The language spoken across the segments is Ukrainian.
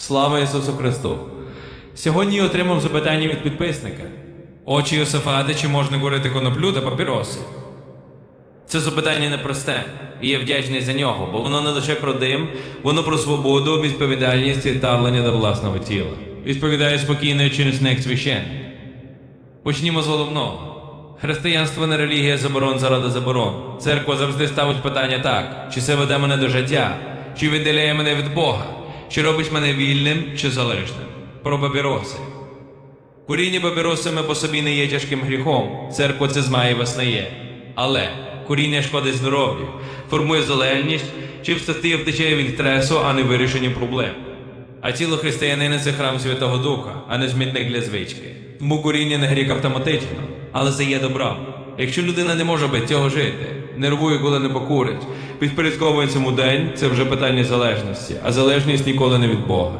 Слава Ісусу Христу! Сьогодні я отримав запитання від підписника. Очі Йосифати, чи можна курити коноплю та папіроси? Це запитання непросте, і я вдячний за нього, бо воно не лише про дим, воно про свободу, відповідальність і ставлення до власного тіла. Відповідає спокійно чи як священник. Почнімо з головного. Християнство не релігія заборон заради заборон. Церква завжди ставить питання так: чи це веде мене до життя, чи віддаляє мене від Бога, чи робить мене вільним чи залежним. Про папіроси. Куріння папіросами по собі не є тяжким гріхом. Церква це змає визнає. Але куріння шкодить здоров'ю, формує залежність, чи встати втече від стресу, а не вирішення проблем. А тіло християнина це храм Святого Духа, а не змітник для звички. Тому куріння не гріх автоматично, але це є добром. Якщо людина не може без цього жити, нервує, коли не покурить, підпорядковує цьому день, це вже питання залежності, а залежність ніколи не від Бога.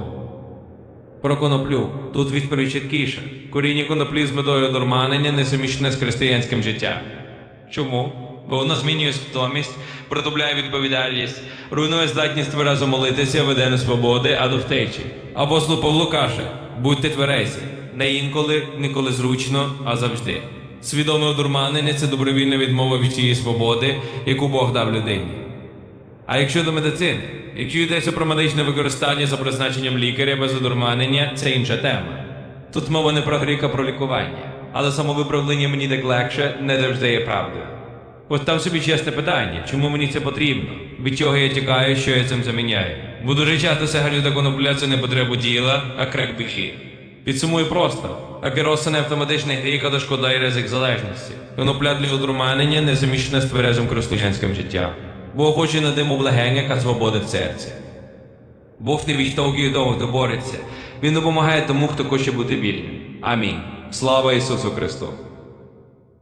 Про коноплю. Тут відповідь чіткіша. Коріння коноплі з метою дурманення несумічне з християнським життям. Чому? Бо воно змінює свідомість, притупляє відповідальність, руйнує здатність тверезо молитися, веде не свободи, а до втечі. Апостол Павло каже: будьте тверезі, не інколи, ніколи зручно, а завжди. Свідоме одурманення це добровільна відмова від тієї свободи, яку Бог дав людині. А якщо до медицини, якщо йдеться про медичне використання за призначенням лікаря без одурманення, це інша тема. Тут мова не про гріх, а про лікування. Але самовиправлення мені так легше не завжди є правдою. Постав собі чесне питання, чому мені це потрібно? Від чого я тікаю, що я цим заміняю? Бо дуже часто конопля це не потребу діла, а крек душі. Підсумую просто. Акерос це не автоматичний гріх, дошкодає ризик залежності. Конопля для одурманення не заміщена з тверезим християнським життям. Бог хоче на диму в легенях, свободи в серці. Бог не відтовкує того, хто бореться. Він допомагає тому, хто хоче бути вільним. Амінь. Слава Ісусу Христу!